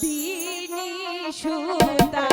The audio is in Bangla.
বিনি সুতা